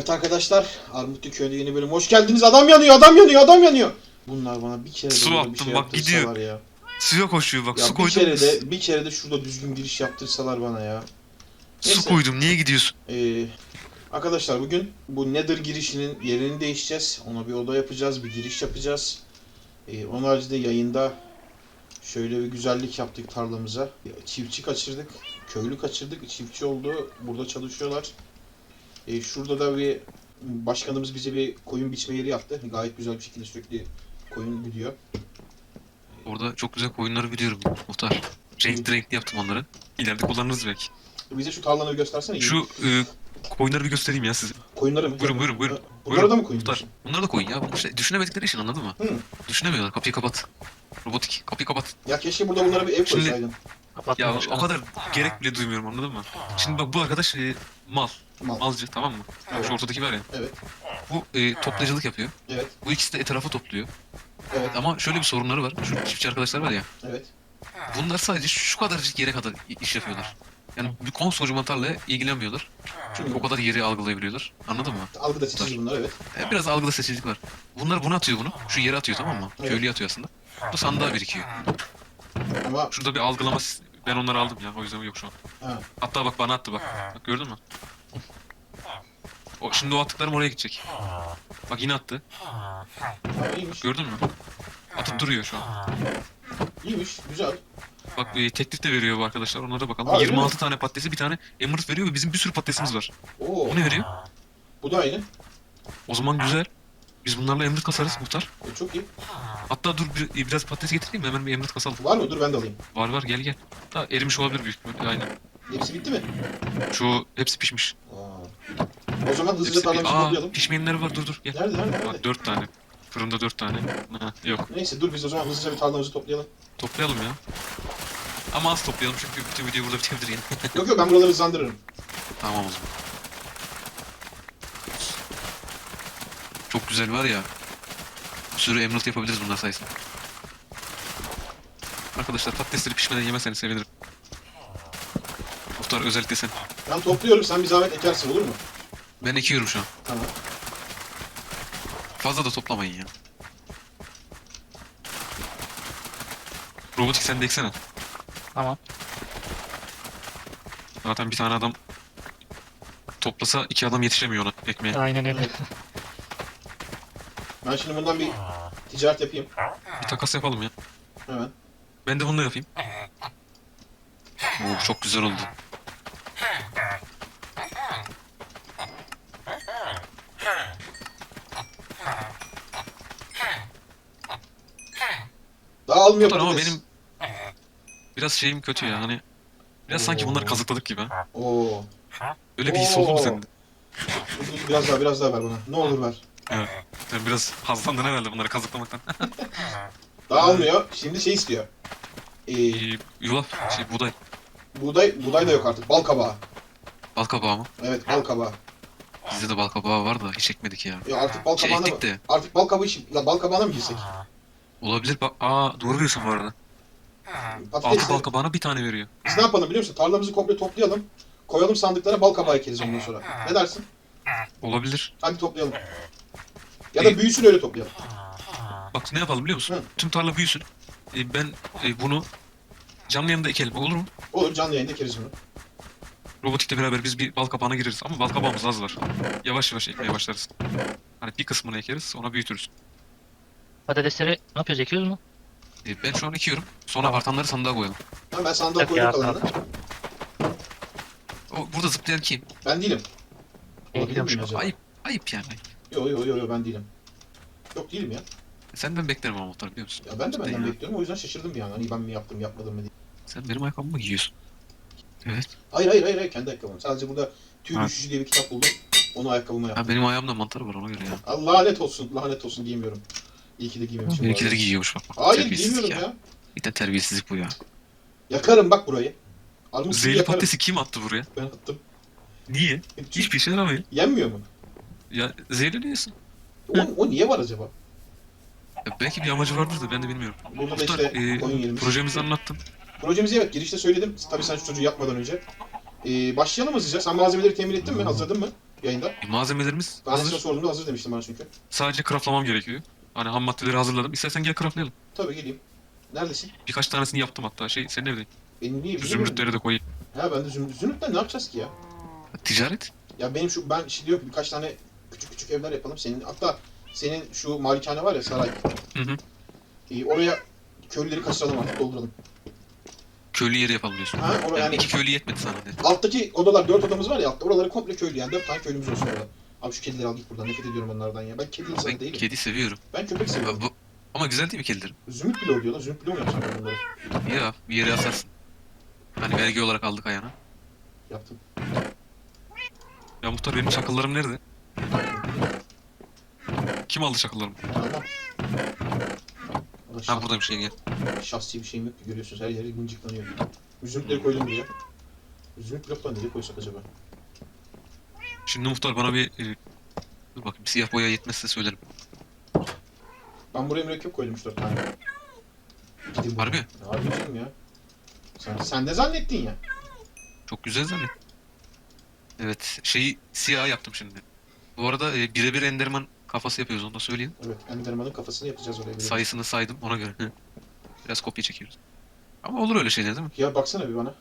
Evet arkadaşlar, Armutlu Köyü'nde yeni bölüm. Hoş geldiniz. Adam yanıyor, adam yanıyor, adam yanıyor. Bunlar bana bir kere de Su böyle attım, bir şey bak gidiyor. yaptırsalar ya. Suya koşuyor bak Ya su bir koydum. kere de bir kere de şurada düzgün giriş yaptırsalar bana ya. Su Neyse. koydum niye gidiyorsun? Ee, arkadaşlar bugün bu Nether girişinin yerini değişeceğiz. Ona bir oda yapacağız, bir giriş yapacağız. Ee, onun haricinde yayında şöyle bir güzellik yaptık tarlamıza. Çiftçi kaçırdık, köylü kaçırdık, çiftçi oldu. Burada çalışıyorlar. Ee, şurada da bir başkanımız bize bir koyun biçme yeri yaptı. Gayet güzel bir şekilde sürekli koyun gidiyor. Orada çok güzel koyunları biliyorum muhtar. Renkli renkli yaptım onları. İleride kullanırız belki. Bize şu tarlanı bir göstersene. Şu e, koyunları bir göstereyim ya size. koyunları mı? Buyurun, buyurun, buyurun. Bunlara Buyurun, da mı koyun? Muhtar. Bunları da koyun ya. Bunlar işte düşünemedikleri için anladın mı? Hı. Düşünemiyorlar. Kapıyı kapat. Robotik. Kapıyı kapat. Ya keşke burada bunlara bir ev Şimdi- koysaydın. Ya o kadar gerek bile duymuyorum anladın mı? Şimdi bak bu arkadaş e, mal. Mal. Malcı tamam mı? Evet. Şu ortadaki var ya. Evet. Bu e, toplayıcılık yapıyor. Evet. Bu ikisi de etrafı topluyor. Evet. Ama şöyle bir sorunları var. Şu çiftçi arkadaşlar var ya. Evet. Bunlar sadece şu kadarcık yere kadar i- iş yapıyorlar. Yani bir koskocaman tarlaya ilgilenmiyorlar. Çünkü o kadar yeri algılayabiliyorlar. Anladın mı? Algı da seçici bunlar evet. E, biraz algıda seçicilik var. Bunlar bunu atıyor bunu. Şu yere atıyor tamam mı? Evet. Köylüye atıyor aslında. Bu sandığa birikiyor. Ama Şurada bir algılama sis- ben onları aldım ya. O yüzden yok şu an. ha, Hatta bak bana attı bak. Bak gördün mü? O, şimdi o attıklarım oraya gidecek. Bak yine attı. ha, iyiymiş. Gördün mü? Atıp duruyor şu an. İyiymiş. Güzel. Bak e, teklif de veriyor bu arkadaşlar. Onlara da bakalım. Aa, öyle 26 tane patatesi bir tane emerald veriyor ve bizim bir sürü patatesimiz var. Oo. O ne veriyor? Bu da aynı. O zaman güzel. Biz bunlarla emerald kasarız muhtar. E, çok iyi. Hatta dur bir, biraz patates getireyim mi? Hemen bir emerald kasalım. Var mı? Dur ben de alayım. Var var gel gel. Da erimiş olabilir büyük ihtimalle. Aynen. Hepsi bitti mi? Şu hepsi pişmiş. Aa. O zaman hızlıca tarlamızı aa toplayalım. pişmeyenleri var dur dur gel. Nerede nerede nerede? Bak dört tane. Fırında dört tane. Ha, yok Neyse dur biz o zaman hızlıca bir tarlamızı toplayalım. toplayalım ya. Ama az toplayalım çünkü bütün video burada bitebilir yani. yok yok ben buraları hızlandırırım. tamam o zaman. Çok güzel var ya. Sürü emerald yapabiliriz bunlar sayesinde. Arkadaşlar patatesleri pişmeden yemezseniz sevinirim. Muhtar özellikle sen. Ben topluyorum sen bir zahmet ekersin olur mu? Ben ekiyorum şu an. Tamam. Fazla da toplamayın ya. Robotik sen de eksene. Tamam. Zaten bir tane adam toplasa iki adam yetişemiyor ona ekmeğe. Aynen öyle. Evet. Ben şimdi bundan bir ticaret yapayım. Bir takas yapalım ya. Hemen. Ben de bunu yapayım. Oo, çok güzel oldu. Daha almıyor ama patates. benim biraz şeyim kötü ya hani biraz sanki bunları kazıkladık gibi. ha. Oo. Öyle bir his oldu mu Oo. sende? Biraz daha biraz daha ver bana. Ne olur ver. Sen biraz hazlandın herhalde bunları kazıklamaktan. Daha almıyor. Şimdi şey istiyor. Ee, Ee, yulaf, şey buğday, buğday, buğday da yok artık. Bal kabağı. bal kabağı mı? Evet bal kabağı. Bizde de bal kabağı var da hiç ekmedik ya. Ya artık bal Şey kabağına mı? ektik de Artık bal kabağı işi, ya bal kabağına mı girsek? olabilir bak aa doğru diyorsun bu arada. Altı Patatesleri bal kabağına bir tane veriyor. biz ne yapalım biliyor musun? Tarlamızı komple toplayalım. Koyalım sandıklara bal kabağı ekeriz ondan sonra. Ne dersin? Olabilir. Hadi toplayalım. Ya da büyüsün öyle toplayalım. Bak ne yapalım biliyor musun? Hı. Tüm tarla büyüsün. Ee, ben e, bunu canlı yanında ekelim olur mu? Olur canlı yayında ekeriz bunu. Robotikle beraber biz bir bal kabağına gireriz ama bal kabağımız az var. Yavaş yavaş ekmeye başlarız. Hani bir kısmını ekeriz sonra büyütürüz. Patatesleri ne yapıyoruz? Ekiyoruz mu? Ee, ben şu an ekiyorum. Sonra artanları sandığa koyalım. Ha, ben sandığa Yok koydum ya, kalanını. O, burada zıplayan kim? Ben değilim. Olabilir Ekliyormuş. miyim acaba? Ayıp. Ayıp yani. Yo yo yo yo ben değilim. Yok değilim ya. Senden beklerim ama muhtar biliyor musun? Ya ben de Cidden benden ya. bekliyorum o yüzden şaşırdım bir an. Hani ben mi yaptım yapmadım mı diye. Sen benim ayakkabımı giyiyorsun. Evet. Hayır hayır hayır, hayır kendi ayakkabım. Sadece burada tüy Ha. düşücü diye bir kitap buldum. Onu ayakkabıma yaptım. Ha, benim ayağımda mantar var ona göre ya. Allah lanet olsun. Lanet olsun giymiyorum. İyi ki de giymemişim. bu Benimkileri arada. giyiyormuş bak. bak. Hayır giymiyorum ya. Bir de terbiyesizlik bu ya. Yakarım bak burayı. Armut Zehirli patatesi kim attı buraya? Ben attım. Niye? Hiçbir işe yaramıyor. Yenmiyor mu? Ya zehirli diyorsun. O, o niye var acaba? Ya belki bir amacı vardır da ben de bilmiyorum. Burada da Muhtar, işte e, oyun yerimiz. projemizi anlattım. Projemizi evet girişte söyledim. Tabii sen şu çocuğu yapmadan önce. Ee, başlayalım hızlıca. Sen malzemeleri temin ettin mi? Hazırladın mı? Yayında. E, malzemelerimiz Ben de sana hazır. sorduğumda hazır demiştim bana çünkü. Sadece craftlamam gerekiyor. Hani ham maddeleri hazırladım. İstersen gel craftlayalım. Tabii geleyim. Neredesin? Birkaç tanesini yaptım hatta. Şey senin evde. Benim niye? Şu Bizim zümrütleri de koyayım. Ha ben de zümrüt. Zümrütten ne yapacağız ki ya? Ticaret. Ya benim şu ben şimdi yok birkaç tane küçük küçük evler yapalım senin. Hatta senin şu malikane var ya saray. Hı hı. Ee, oraya köylüleri kaçıralım artık dolduralım. Köylü yeri yapalım diyorsun. Ha, oraya Yani yani iki köylü yetmedi sana dedi. alttaki odalar dört odamız var ya altta oraları komple köylü yani dört tane köylümüz olsun orada. Abi şu kedileri al git buradan nefret ediyorum onlardan ya. Ben kedi insanı değilim. kedi seviyorum. Ben köpek seviyorum. Bu, ama güzel değil mi kedilerim? Zümrüt bile oluyor lan. Zümrüt bile ben bunları? Ya bir yere asarsın. Hani vergi olarak aldık ayağına. Yaptım. Ya muhtar benim çakıllarım nerede? Kim aldı çakıllarımı? Tamam. Ulan Ha buradaymış şey gel. şahsi bir şeyim yok ki görüyorsunuz her yeri mıncıklanıyor. Zümrütleri koydum buraya. Zümrüt bloktan nereye koysak acaba? Şimdi muhtar bana bir... e, dur bakayım siyah boya yetmezse söylerim. Ben buraya mürekkep koydum 3-4 tane. Gidin Harbi? buradan. Harbi canım ya. Sen, sen de zannettin ya. Çok güzel zannet. Evet şeyi siyah yaptım şimdi. Bu arada e, birebir enderman kafası yapıyoruz onu da söyleyeyim. Evet, Enderman'ın kafasını yapacağız oraya. bir de. Sayısını saydım ona göre. Biraz kopya çekiyoruz. Ama olur öyle şeyler değil mi? Ya baksana bir bana.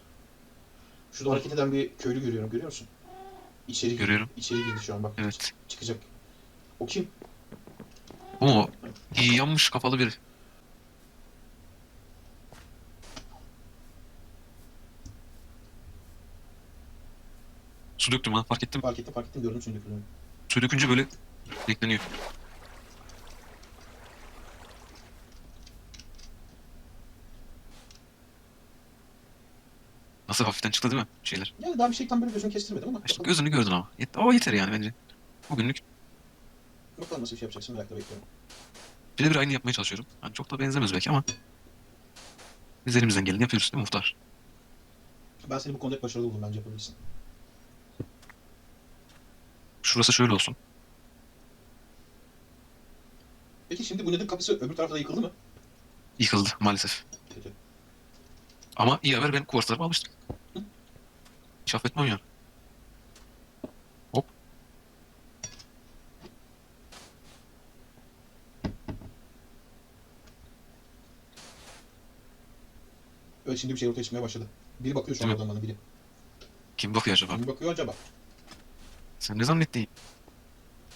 Şurada hareket eden bir köylü görüyorum, görüyor musun? İçeri girdi. Görüyorum. İçeri girdi şu an bak. Evet. Çıkacak. O kim? O mu? İyi yanmış kafalı biri. Su döktüm ha fark ettim. Fark ettim, fark ettim. Gördüm seni döküldüğünü. Su dökünce böyle renkleniyor. Nasıl hafiften çıktı değil mi şeyler? Yani daha bir şey tam böyle gözünü kestirmedim ama. İşte gözünü gördün ama. Yet o yeter yani bence. Bugünlük bakalım nasıl bir şey yapacaksın merakla bekliyorum. birebir aynı yapmaya çalışıyorum. Hani çok da benzemez belki ama biz elimizden geleni yapıyoruz değil mi muhtar? Ben seni bu konuda hep başarılı buldum bence yapabilirsin. Şurası şöyle olsun. Peki şimdi bu nedir kapısı öbür tarafta da yıkıldı mı? Yıkıldı maalesef. Kötü. Ama iyi haber ben kuvarslarımı almıştım. Hiç affetmem yani. Hop. Evet şimdi bir şey ortaya çıkmaya başladı. Biri bakıyor şu an Değil mi? biri. Kim bakıyor acaba? Kim bakıyor acaba? Sen ne zannettin?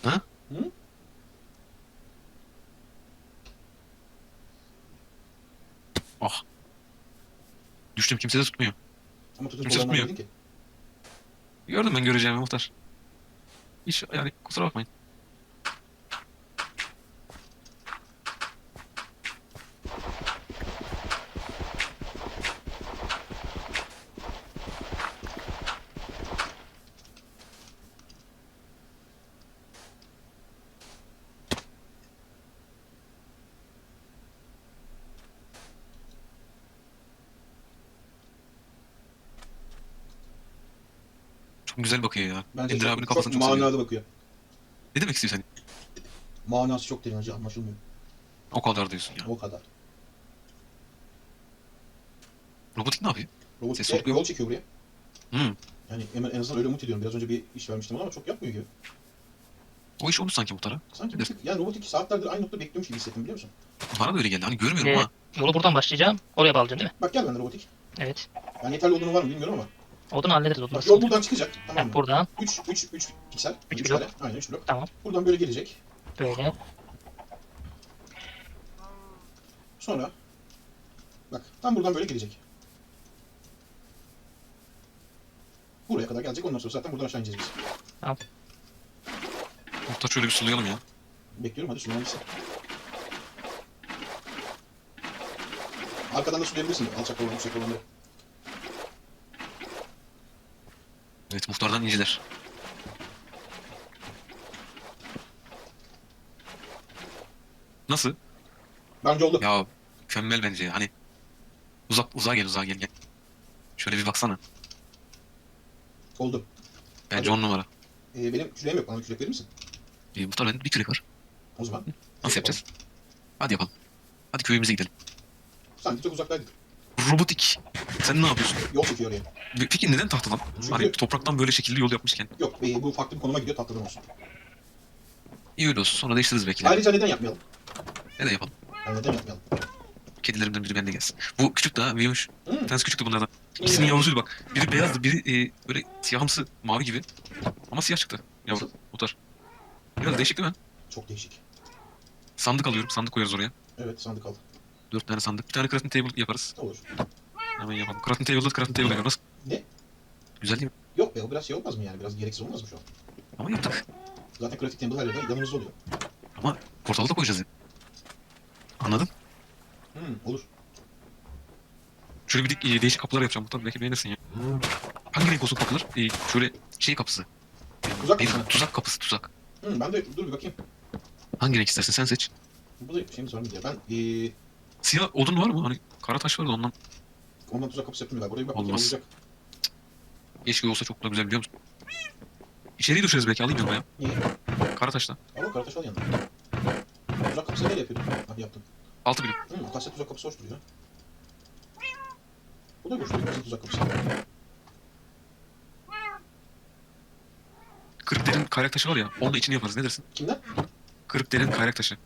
Ha? Hı? Ah. Düştüm kimse de tutmuyor. Ama tutup Kimse tutmuyor. dedin ki. Gördüm ben göreceğimi muhtar. Hiç yani kusura bakmayın. Çok güzel bakıyor ya. Bence Ender çok, abinin çok kafasını çok, seviyorum. manalı bakıyor. Ne demek istiyorsun? Manası çok derin hacı anlaşılmıyor. O kadar diyorsun ya. O kadar. Robotik ne yapıyor? Robot Ses de soluyor. yol çekiyor buraya. Hmm. Yani en, en azından öyle umut ediyorum. Biraz önce bir iş vermiştim ona ama çok yapmıyor gibi. O iş olmuş sanki muhtara. Sanki bir tık, yani robot saatlerdir aynı noktada bekliyormuş gibi hissettim biliyor musun? Bana da öyle geldi. Hani görmüyorum Ee, ama. Yolu buradan başlayacağım. Oraya bağlayacağım değil mi? Bak gel benden robotik. Evet. Yani yeterli olduğunu var mı bilmiyorum ama. Odunu hallederiz odunu. Bak yol buradan çıkacak. Tamam mı? buradan 3 3 3 piksel. Üç Üç blok. kare. Aynen 3 blok. Tamam. Buradan böyle gelecek. böyle. Sonra bak tam buradan böyle gelecek. Buraya kadar gelecek. Ondan sonra zaten buradan aşağı ineceğiz biz. Muhtar şöyle bir sulayalım ya. Bekliyorum hadi şundan gitsin. Arkadan da sulayabilirsin. Alçak olan, yüksek olanları. Evet muhtardan inciler. Nasıl? Bence oldu. Ya mükemmel bence. Hani uzak uzağa gel uzağa gel gel. Şöyle bir baksana. Oldu. Bence Hadi. on numara. Ee, benim küreğim yok. Bana kürek verir misin? Ee, muhtar bende bir kürek var. O zaman. Nasıl yapacağız? Hadi yapalım. Hadi köyümüze gidelim. Sanki çok uzaktaydık. robotik. Sen ne yapıyorsun? Yol çekiyor oraya. Peki neden tahtadan? Çünkü- Hani topraktan böyle şekilli yol yapmışken. Yok e, bu farklı bir konuma gidiyor tatlıdan olsun. İyi öyle olsun. Sonra değiştiririz belki de. Ayrıca neden yapmayalım? Ne de yapalım. Yani neden yapmayalım? Kedilerimden biri bende gelsin. Bu küçük daha büyümüş. Hmm. Bir tanesi küçüktü bunlardan. İkisinin yavrusuydu bak. Biri beyazdı, biri e, böyle siyahımsı mavi gibi. Ama siyah çıktı. Yavru. Otar. Biraz değişik değil mi? Çok değişik. Sandık alıyorum. Sandık koyarız oraya. Evet sandık al. Dört tane sandık. Bir tane crafting table yaparız. Olur. Hemen yapalım. Crafting table'da crafting table yapıyoruz. Ne? Güzel değil mi? Yok be o biraz şey olmaz mı yani? Biraz gereksiz olmaz mı şu an? Ama yaptık. Zaten grafik table her yerde yanımızda oluyor. Ama portalı da koyacağız ya. Anladın? Hmm, olur. Şöyle bir de- e, değişik kapılar yapacağım. Muhtemelen belki beğenirsin ya. Hangi renk olsun kapılar? E, şöyle şey kapısı. Tuzak kapısı. Tuzak kapısı, tuzak. Hmm, ben de dur bir bakayım. Hangi renk istersin sen seç. Burada bir şeyimiz var mı diye. Ben ee, Siyah odun var mı? Hani kara taş var da ondan. Ondan tuzak kapısı yaptım bir bak Olmaz. olacak. Keşke olsa çok da güzel biliyor musun? İçeriye düşeriz belki alayım yanıma ya. Niye? Kara taşla. Al karataş al yanına. Tuzak kapısı nereye yapıyordun? Ah yaptım. Altı bile. Hmm, Akasya tuzak kapısı hoş duruyor. Bu da duruyor bizim tuzak kapısı. Kırık derin kayrak taşı var ya. Onunla içini yaparız. Ne dersin? Kimden? Kırık derin kayrak taşı.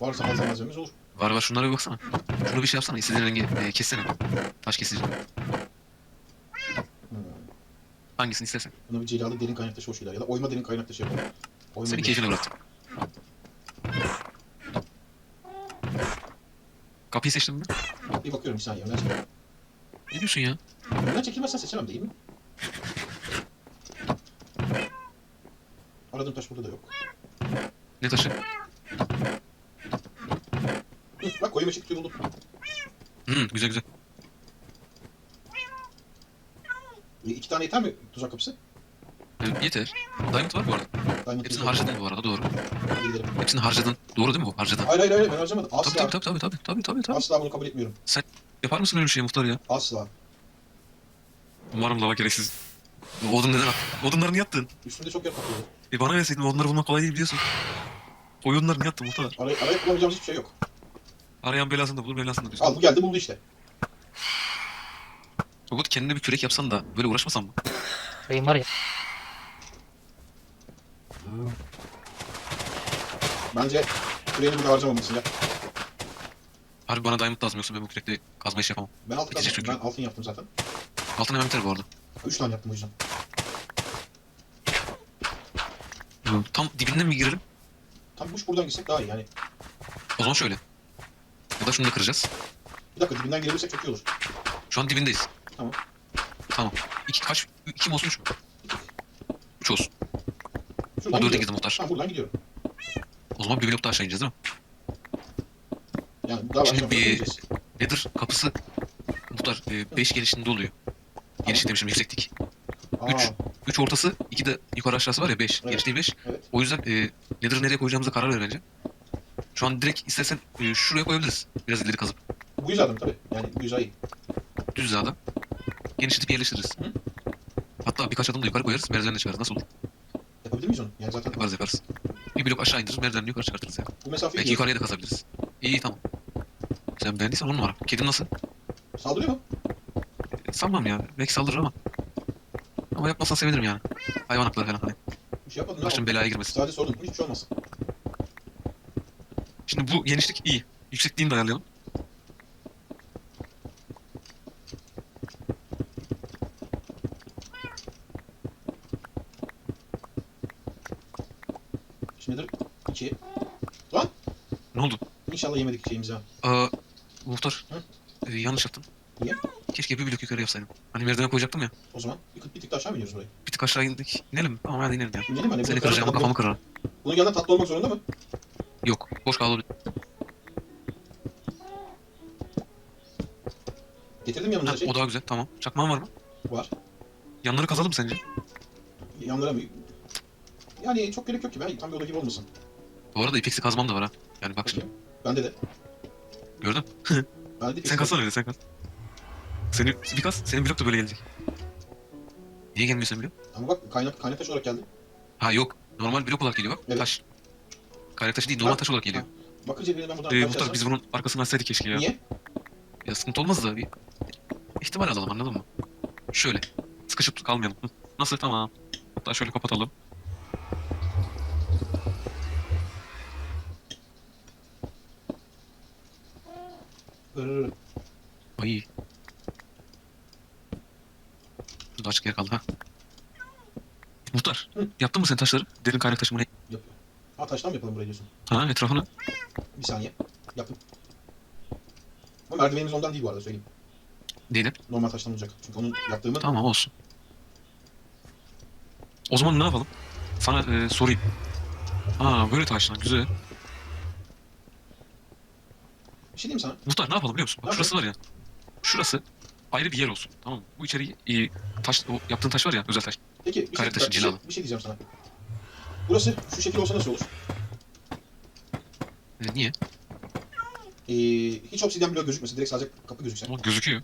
Varsa malzememiz olur. Var var şunlara bir baksana. Şunu bir şey yapsana. İstediğin rengi e, kessene. Taş kesici. Hangisini istersen. Buna bir cilalı derin kaynak taşı hoş gider. Ya da oyma derin kaynak taşı yapalım. Oyma Senin derin- keyfine bıraktım. Kapıyı seçtin mi? Bir bakıyorum bir saniye. Önden çekeyim. Ne diyorsun ya? Önden çekilmezsen seçemem değil mi? Aradığım taş burada da yok. Ne taşı? Hı, bak koyma çıktı buldum. Hı, güzel güzel. E, iki tane yeter mi tuzak kapısı? E, yeter. Diamond var bu arada. Diamond Hepsini tuzak- harcadın bu arada doğru. Hadi gidelim. Hepsini harcadın. Doğru değil mi bu? Harcadın. Hayır hayır hayır ben harcamadım. Asla. tabii tabii tabii tabii tabii tabii tabii. Asla bunu kabul etmiyorum. Yapar mısın öyle şey muhtar ya? Asla. Umarım lava gereksiz. Odun neden attın? Odunları niye attın? Üstünde çok yer kaplıyor. E bana verseydin odunları bulmak kolay değil biliyorsun. O odunları niye attın muhtar? Aray arayıp bulamayacağımız hiçbir şey yok. Arayan belasını da bulur belasını da diyorsun. Al bu geldi buldu işte. Robot kendine bir kürek yapsan da böyle uğraşmasan mı? Benim var ya. Bence küreğini burada harcamamalısın ya. Harbi bana diamond lazım yoksa ben bu kürekle kazma iş yapamam. Ben altın yaptım. çünkü. Ben altın yaptım zaten. Altın hemen biter bu arada. Üç tane yaptım o yüzden. Tam dibinden mi girelim? Tam kuş buradan gitsek daha iyi yani. O zaman şöyle. Da şunu da kıracağız. Bir dakika dibinden girebilirsek çok iyi olur. Şu an dibindeyiz. Tamam. Tamam. İki kaç? İki mi olsun üç mü? Üç olsun. Şuradan O dörde girdi muhtar. Tamam buradan gidiyorum. O zaman bir blok daha aşağı ineceğiz değil mi? Yani daha Şimdi bir-. Nedir? Kapısı muhtar 5 gelişinde oluyor. Gelişi demişim yükseklik. Aa, üç. 3 ortası, 2 de yukarı aşağısı var ya 5. Evet. Genişliği 5. evet. O yüzden e, nedir nereye koyacağımıza karar ver bence. Şu an direkt istersen e, şuraya koyabiliriz. Biraz ileri kazıp. Bu yüzden tabii. Yani bu yüzden iyi. Düz hizada. Genişletip yerleştiririz. Hı. Hatta birkaç adım da yukarı koyarız. Merdivenle çıkarız. Nasıl olur? Yapabilir miyiz onu? Yani zaten Yaparız yaparız. Bir blok aşağı indiririz. Merdivenle yukarı çıkartırız ya. bu mesafeyi Belki gidiyor. yukarıya da kazabiliriz. İyi iyi tamam. Sen beğendiysen on numara. Kedin nasıl? Saldırıyor mu? E, Sanmam ya. Belki saldırır ama. Ama yapmazsan sevinirim yani. Hayvan hakları falan hani. Bir şey yapmadım. Başın ya. belaya girmesin. Sadece sordum. Hiçbir şey olmaz. Şimdi bu genişlik iyi. Yüksekliğini de ayarlayalım. Şimdidir iki. Ne oldu? İnşallah yemedik şeyimizi ha. Aa, muhtar. Hı? Ee, yanlış yaptın. Niye? Keşke bir blok yukarı yapsaydım. Hani merdiven koyacaktım ya. O zaman bir, bir tık da aşağı mı iniyoruz burayı? Bir tık aşağı indik. İnelim. Tamam hadi inelim ya. İnelim hani. Seni kıracağım, kafamı kırar. Bunun yanında tatlı olmak zorunda mı? Yok. Boş kaldı. Getirdim Ha, yanımıza şey. o daha güzel. Tamam. Çakmağın var mı? Var. Yanları kazalım sence? Yanlara mı? Yani çok gerek yok ki. Ben tam bir oda gibi olmasın. Bu arada ipeksi kazmam da var ha. Yani bak şimdi. Bende de. Gördün? Bende de. sen kazsana öyle sen kaz. Seni bir kaz. Senin blok da böyle gelecek. Niye gelmiyor senin blok? Ama bak kaynak, kaynak taş olarak geldi. Ha yok. Normal blok olarak geliyor bak. Evet. Taş. Kaynak taşı değil. Normal taş olarak geliyor. Bakınca birine ben buradan Ee, muhtar biz bunun arkasını açsaydık keşke ya. Niye? Ya sıkıntı olmaz da bir ihtimal alalım anladın mı? Şöyle. Sıkışıp kalmayalım. Hı. Nasıl? Tamam. Hatta şöyle kapatalım. Irr. Ay. Şurada açık yer kaldı ha. Muhtar. Hı. Yaptın mı sen taşları? Derin kaynak taşı mı ne? Yapıyor. Ha taştan mı yapalım burayı diyorsun? Ha etrafını. Bir saniye. Yaptım. Ama merdivenimiz ondan değil bu arada söyleyeyim. Değil. Normal taştan olacak. Çünkü onun yaptığımı Tamam olsun. O zaman ne yapalım? Sana e, sorayım. Ha böyle taşlan güzel. bir şey diyeyim sana. Muhtar ne yapalım biliyor musun? Bak şurası var ya. Şurası ayrı bir yer olsun. Tamam mı? Bu içeri e, taş, o yaptığın taş var ya özel taş. Peki bir şey, Kare taşı, bak, bir, şey, bir şey diyeceğim sana. Burası şu şekil olsa nasıl olur? E, niye? Ee, hiç obsidyen bloğu gözükmesin. Direkt sadece kapı gözükse. Ama gözüküyor.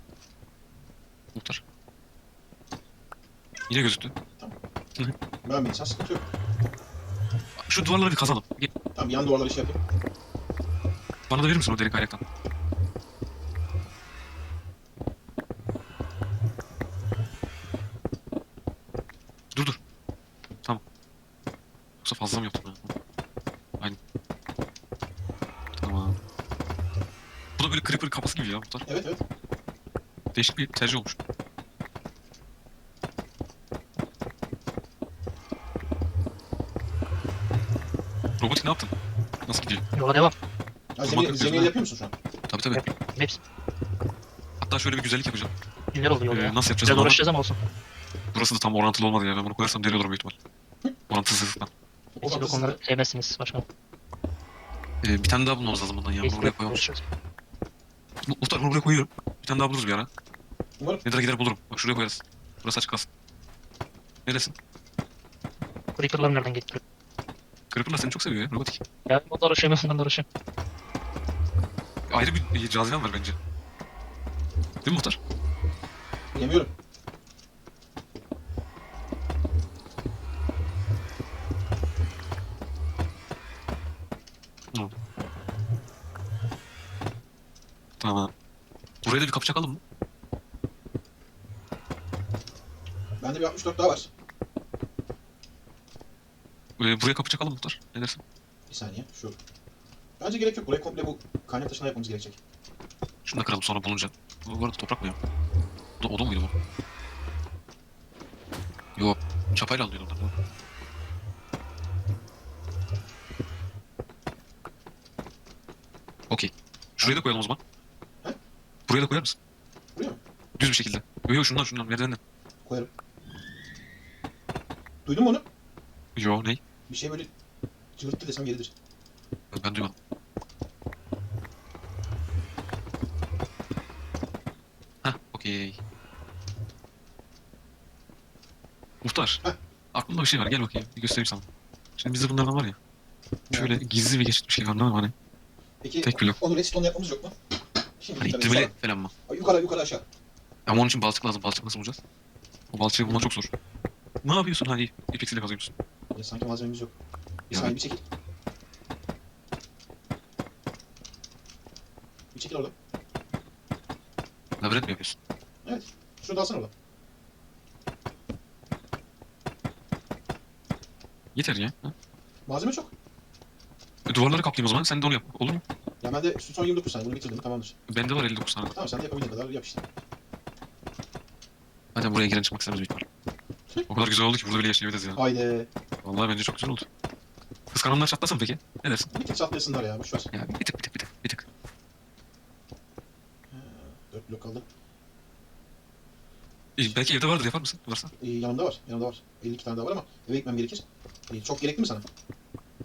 Muhtar. Yine gözüktü. Ben bilsem sıkıntı yok. Şu duvarları bir kazalım. Gel, Tamam yan duvarları şey yapayım. Bana da verir misin o derin kaynaktan? Dur dur. Tamam. Yoksa fazla mı yaptım ya? Aynen. Tamam. Bu da böyle creeper kafası gibi ya muhtar. Evet evet. Değişik bir tercih olmuş. Robotik ne yaptın? Nasıl gidiyor? Yola devam. Ya Durmak zemin, yok zemin gözüme. yapıyor musun şu an? Tabii tabii. Hepsi. Hatta şöyle bir güzellik yapacağım. Günler oldu yol Ee, ya. nasıl yapacağız? Biraz ama? uğraşacağız ama olsun. Burası da tam orantılı olmadı ya. Ben bunu koyarsam deli olurum büyük ihtimal. Orantısızlıktan. Neyse yok onları sevmezsiniz başkanım. Ee, bir tane daha bulmamız lazım bundan ya. Bunu buraya koyalım. Bu, muhtar bunu buraya koyuyorum. Bir tane daha buluruz bir ara. Umarım. Nedir'e gider bulurum. Bak şuraya koyarız. Burası açık kalsın. Ne desin? Creeper'lar nereden getiriyor? Creeper'lar seni çok seviyor ya. Robotik. Ya ondan uğraşıyorum ondan uğraşıyorum. Ayrı bir caziben var bence. Değil mi muhtar? Bilemiyorum. Buraya da bir kapı çakalım mı? Bende bir 64 daha var. Ee, buraya kapı çakalım muhtar. Ne dersin? Bir saniye. Şu. Bence gerek yok. Buraya komple bu kaynak taşına yapmamız gerekecek. Şunu da kıralım sonra bulunca. Bu arada toprak mı ya? Bu da odun muydu bu? Yok. Çapayla alınıyordu onlar. Okey. Şuraya da koyalım o zaman. Buraya da koyar mısın? Buraya mı? Düz bir şekilde. Yok yok şundan şundan merdivenden. Koyarım. Duydun mu onu? Yo ney? Bir şey böyle cıvırttı desem yeridir. Ben duymadım. Hah okey. Muhtar. Heh. Aklımda bir şey var gel bakayım bir göstereyim sana. Şimdi bizde bunlardan var ya. Şöyle gizli bir geçit bir şey var anladın mı hani? Peki Tek blok. onu redstone yapmamız yok mu? Şimdi Hani tabii ittirmeli yukarı- falan mı? Yukarı yukarı aşağı. Ama onun için balçık lazım. Balçık nasıl bulacağız? O balçığı bulmak çok zor. Ne yapıyorsun hani ipeksiyle kazıyorsun? Ya sanki malzememiz yok. Ya saniye bir çekil. Bir çekil orada. labirent mi yapıyorsun? Evet. Şunu da alsana orada. Yeter ya. Ha? Malzeme çok. E, duvarları kaplayayım o zaman sen de onu yap. Olur mu? Ya ben de son 29 saniye bunu bitirdim tamamdır. Bende var 59 tane. Tamam sen de yapabildiğin kadar yap işte. Zaten buraya giren çıkmak istemez büyük ihtimal. O kadar güzel oldu ki burada bile yaşayabiliriz ya. Haydi. Vallahi bence çok güzel oldu. Kıskananlar çatlasın peki? Ne dersin? Bir tık çatlayasınlar ya boşver. Ya bir tık bir tık bir tık bir tık. 4 blok kaldı. E, belki evde vardır yapar mısın? Varsa. Ee, yanımda var. Yanımda var. 52 tane daha var ama eve gitmem gerekir. Ee, çok gerekli mi sana?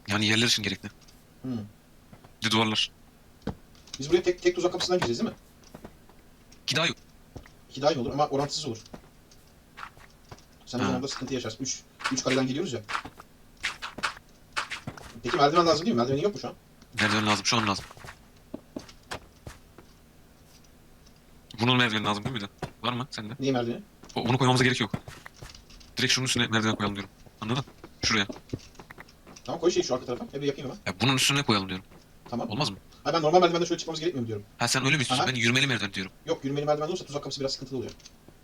Yani yerler için gerekli. Hmm. Bir de duvarlar. Biz buraya tek tek tuzak kapısından gireceğiz değil mi? Ki daha yok. İki daha iyi olur ama orantısız olur. Sen o Ha. zaman da sıkıntı yaşarsın. 3 3 kareden giriyoruz ya. Peki merdiven lazım değil mi? Merdivenin yok mu şu an? Merdiven lazım. Şu an lazım. Bunun merdiven lazım değil mi bir de? Var mı sende? Neyi merdiveni? O, bunu koymamıza gerek yok. Direkt şunun üstüne merdiven koyalım diyorum. Anladın? Şuraya. Tamam koy şeyi şu arka tarafa. Eve yapayım hemen. Ya bunun üstüne koyalım diyorum. Tamam. Olmaz mı? Ha ben normal merdivenden şöyle çıkmamız gerekmiyor mu diyorum. Ha sen öyle mi istiyorsun? Aha. Ben yürümeli merdiven diyorum. Yok yürümeli merdiven olursa tuzak kapısı biraz sıkıntılı oluyor.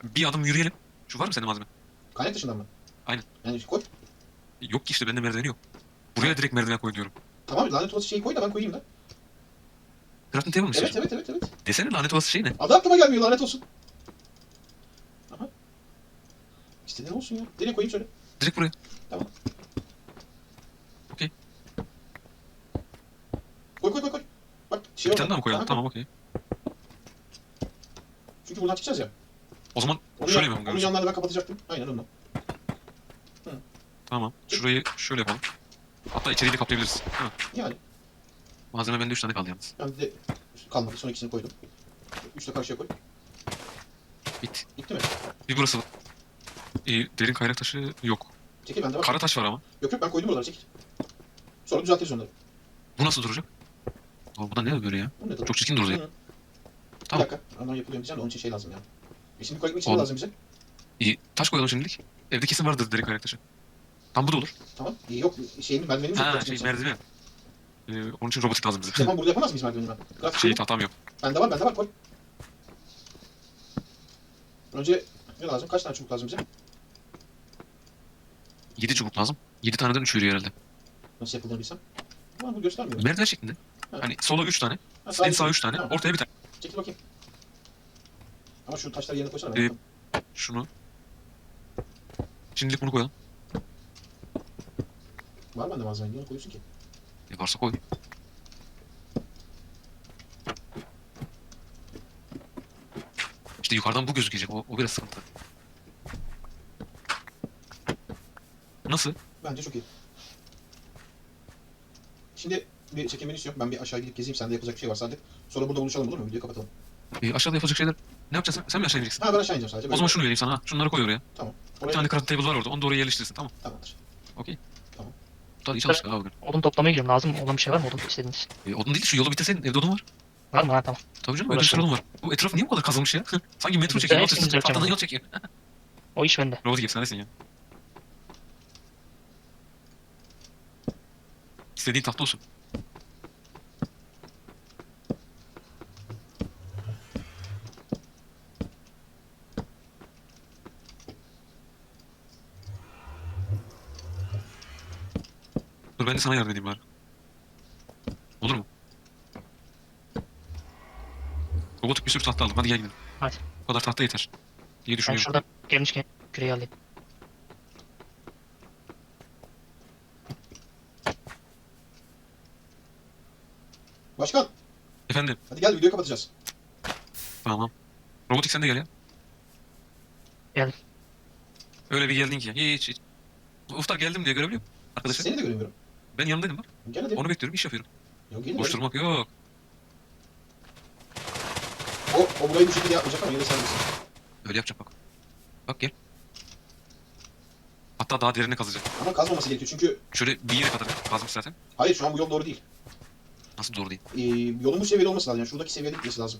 Bir adım yürüyelim. Şu var mı senin malzeme? Kaynak dışından mı? Aynen. Yani koy. Yok ki işte bende merdiveni yok. Buraya direkt merdiven koy diyorum. Tamam lanet olası şeyi koy da ben koyayım da. Crafting table mi Evet istiyorsun? evet evet evet. Desene lanet olası şey ne? Adı aklıma gelmiyor lanet olsun. Aha. İstediğin olsun ya. Nereye koyayım söyle. Direkt buraya. Koy koy koy koy. Bak şey Bir tane daha mı koyalım? Tamam okey. Çünkü buradan çıkacağız ya. O zaman Onun, şöyle yapalım. onun görürsün. yanlarını ben kapatacaktım. Aynen onunla. Tamam. Şurayı şöyle yapalım. Hatta içeriği de kaplayabiliriz. Değil mi? Yani Malzeme bende 3 tane kaldı yalnız. ben de kalmadı. Son ikisini koydum. Üçle karşıya koy. Bit. Gitti mi? Bir burası. Ee, derin kaynak taşı yok. Çekil bende var. Kara taş var ama. Yok yok ben koydum buraları çekil. Sonra düzeltiriz onları. Bu nasıl duracak? Aa, bu da ne böyle ya? Bu ne? Çok çirkin durdu ya. Tamam. Bir dakika. Ondan yapılıyor diyeceğim de onun için şey lazım ya. E şimdi koymak için ne Oğlum. lazım bize? İyi. Taş koyalım şimdilik. Evde kesin vardır derin kaynak taşı. Tam bu da olur. Tamam. E, yok şeyimi merdivenimi yok. Ha şey sana. merdiven. Ee, onun için robotik lazım bize. Tamam burada yapamaz mıyız merdiveni ben? Grafik Şeyi şey, tahtam yok. Bende var bende var koy. Önce ne lazım? Kaç tane çubuk lazım bize? 7 çubuk lazım. 7 taneden 3 yürüyor herhalde. Nasıl yapıldığını bilsem. Ama bu göstermiyor. Merdiven şeklinde. Ha. Hani sola 3 tane, Ha, en sağa 3 tane, Tamam. ortaya bir tane. Çekil bakayım. Ama şu taşları yerine koysana. Ee, Ben Şunu. Şimdilik bunu koyalım. Var bende malzeme. Niye onu koyuyorsun ki? E varsa koy. İşte yukarıdan bu gözükecek. O, o biraz sıkıntı. Nasıl? Bence çok iyi. Şimdi bir çekimini istiyorum. Ben bir aşağı gidip gezeyim. Sende yapacak bir şey varsa hadi. Sonra burada buluşalım olur mu? Videoyu kapatalım. E, aşağıda yapılacak şeyler. Ne yapacaksın? Sen mi aşağı ineceksin? Ha ben aşağı ineceğim sadece. O zaman şunu vereyim sana. Ha. Şunları koy oraya. Bir Oraya... tane crafting table var orada. Onu da oraya yerleştirsin. Tamam. Tamamdır. Bu da iyi çalıştık abi bugün. Odun toplamaya gidiyorum. Lazım olan bir şey var mı odun istediğiniz? E, odun değil şu yolu bitirseydin evde odun var. Var mı? Ha tamam. Tabii canım öyle bir odun var. Bu etraf niye bu kadar kazılmış ya? Sanki metro çekiyor. Yol Patladan onu. yol çekiyor. O iş bende. Robotik efsanesin ya. İstediğin tahta olsun. Dur ben de sana yardım edeyim bari. Olur mu? Robotik bir sürü tahta aldım. Hadi gel gidelim. Hadi. Bu kadar tahta yeter. diye Ben düşünüyorum. şuradan gelmişken küreği alayım. Başkan Efendim. hadi gel videoyu kapatacağız. Tamam. Robotik sen de gel ya. Geldim. Öyle bir geldin ki. Hiç hiç. Uftar geldim diye görebiliyor musun? Arkadaşlar. Seni de göremiyorum. Ben yanındaydım bak. Gel hadi. Onu bekliyorum. iş yapıyorum. Yok gelin. Boş durmak yok. O, o burayı bu şekilde yapmayacak ama yine sen bilirsin. Öyle yapacak bak. Bak gel. Hatta daha derine kazacak. Ama kazmaması gerekiyor çünkü Şöyle bir yere kadar kazmış zaten. hayır şu an bu yol doğru değil. Nasıl doğru değil. Ee, yolun bu seviyede olması lazım. Yani şuradaki seviyede gitmesi lazım.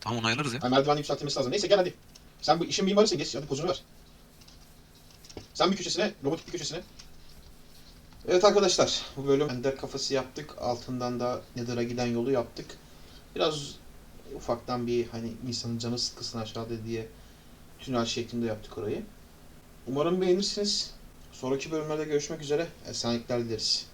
Tamam onu ayarlarız ya. Yani merdiven yükseltilmesi lazım. Neyse gel hadi. Sen bu işin mimarısın geç hadi pozunu ver. Sen bir köşesine, robotik bir köşesine. Evet arkadaşlar bu bölüm ender kafası yaptık. Altından da Nether'a giden yolu yaptık. Biraz ufaktan bir hani insanın canı sıkılsın aşağıda diye tünel şeklinde yaptık orayı. Umarım beğenirsiniz. Sonraki bölümlerde görüşmek üzere. Esenlikler dileriz.